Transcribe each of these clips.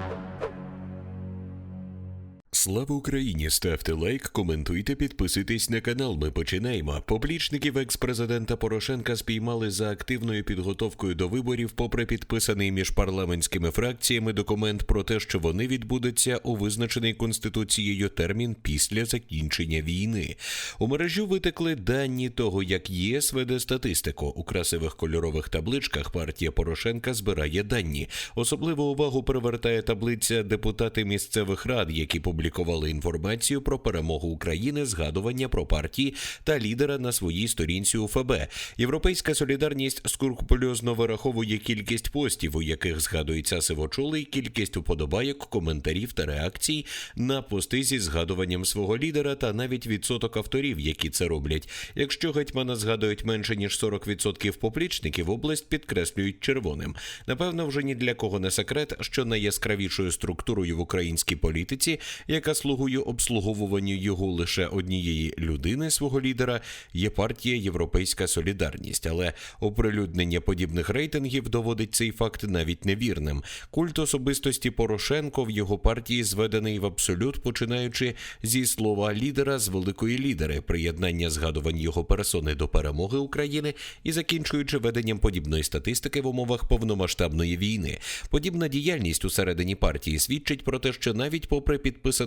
Thank you. Слава Україні! Ставте лайк, коментуйте, підписуйтесь на канал. Ми починаємо. Поплічників екс-президента Порошенка спіймали за активною підготовкою до виборів, попри підписаний між парламентськими фракціями документ про те, що вони відбудуться у визначений конституцією термін після закінчення війни. У мережу витекли дані того, як ЄС веде статистику. У красивих кольорових табличках партія Порошенка збирає дані. Особливу увагу привертає таблиця депутати місцевих рад, які публікували інформацію про перемогу України, згадування про партії та лідера на своїй сторінці УФБ. Європейська солідарність скрупульозно вираховує кількість постів, у яких згадується сивочолий, кількість уподобайок, коментарів та реакцій на пости зі згадуванням свого лідера та навіть відсоток авторів, які це роблять. Якщо гетьмана згадують менше ніж 40% поплічників, область підкреслюють червоним. Напевно, вже ні для кого не секрет, що найяскравішою структурою в українській політиці, яка слугує обслуговуванню його лише однієї людини, свого лідера, є партія Європейська Солідарність. Але оприлюднення подібних рейтингів доводить цей факт навіть невірним. Культ особистості Порошенко в його партії зведений в абсолют, починаючи зі слова лідера з великої лідери, приєднання згадувань його персони до перемоги України і закінчуючи веденням подібної статистики в умовах повномасштабної війни. Подібна діяльність усередині партії свідчить про те, що навіть попри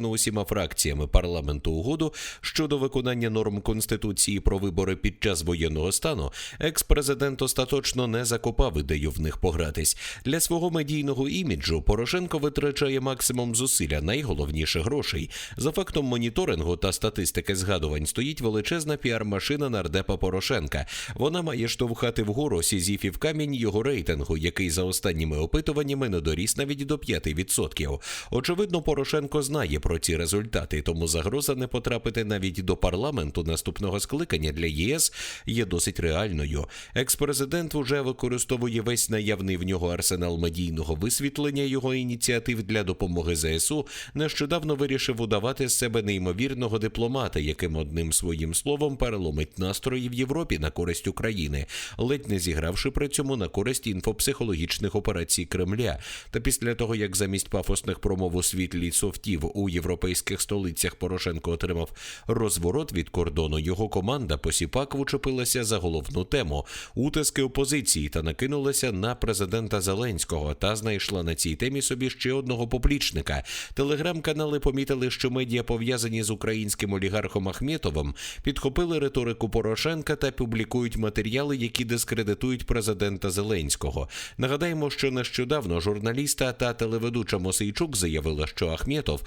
підписану усіма фракціями парламенту угоду щодо виконання норм конституції про вибори під час воєнного стану, екс-президент остаточно не закопав ідею в них погратись. Для свого медійного іміджу Порошенко витрачає максимум зусилля, найголовніше грошей. За фактом моніторингу та статистики згадувань стоїть величезна піар-машина нардепа Порошенка. Вона має штовхати вгору сізіфів камінь його рейтингу, який за останніми опитуваннями не доріс навіть до 5%. Очевидно, Порошенко знає про ці результати, тому загроза не потрапити навіть до парламенту наступного скликання для ЄС є досить реальною. Екс-президент уже використовує весь наявний в нього арсенал медійного висвітлення його ініціатив для допомоги ЗСУ. Нещодавно вирішив удавати з себе неймовірного дипломата, яким одним своїм словом переломить настрої в Європі на користь України, ледь не зігравши при цьому на користь інфопсихологічних операцій Кремля. Та після того, як замість пафосних промов у світлі софтів у європейських столицях Порошенко отримав розворот від кордону, його команда посіпак вчепилася за головну тему утиски опозиції та накинулася на президента Зеленського та знайшла на цій темі собі ще одного поплічника. Телеграм-канали помітили, що медіа пов'язані з українським олігархом Ахметовим, підхопили риторику Порошенка та публікують матеріали, які дискредитують президента Зеленського. Нагадаємо, що нещодавно журналіста та телеведуча Мосейчук заявила, що Ахметов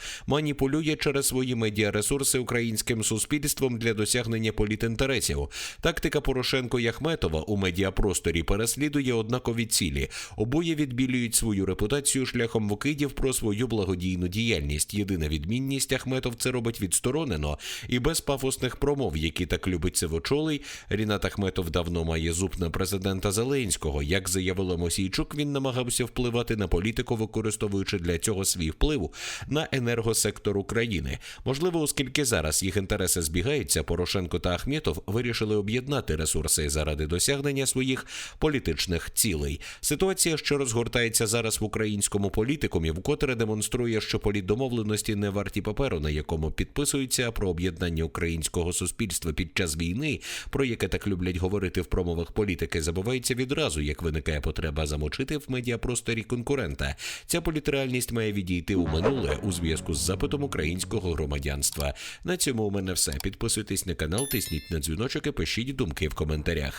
маніпулює через свої медіаресурси українським суспільством для досягнення політінтересів. Тактика Порошенко і Ахметова у медіапросторі переслідує однакові цілі. Обоє відбілюють свою репутацію шляхом вкидів про свою благодійну діяльність. Єдина відмінність Ахметов це робить відсторонено і без пафосних промов, які так любить Сивочолий. Рінат Ахметов давно має зуб на президента Зеленського. Як заявила Мосійчук, він намагався впливати на політику, використовуючи для цього свій вплив на енергосектор України. Можливо, оскільки зараз їх інтереси збігаються, Порошенко та Ахметов вирішили об'єднати ресурси заради досягнення своїх політичних цілей. Ситуація, що розгортається зараз в українському політикумі, вкотре демонструє, що політдомовленості не варті паперу, на якому підписуються про об'єднання українського суспільства під час війни, про яке так люблять говорити в промовах політики, забувається відразу, як виникає потреба замочити в медіапросторі конкурента. Ця політреальність має відійти у минуле у зв'язку з запитом українського громадянства. На цьому у мене все. Підписуйтесь на канал, тисніть на дзвіночок і пишіть думки в коментарях.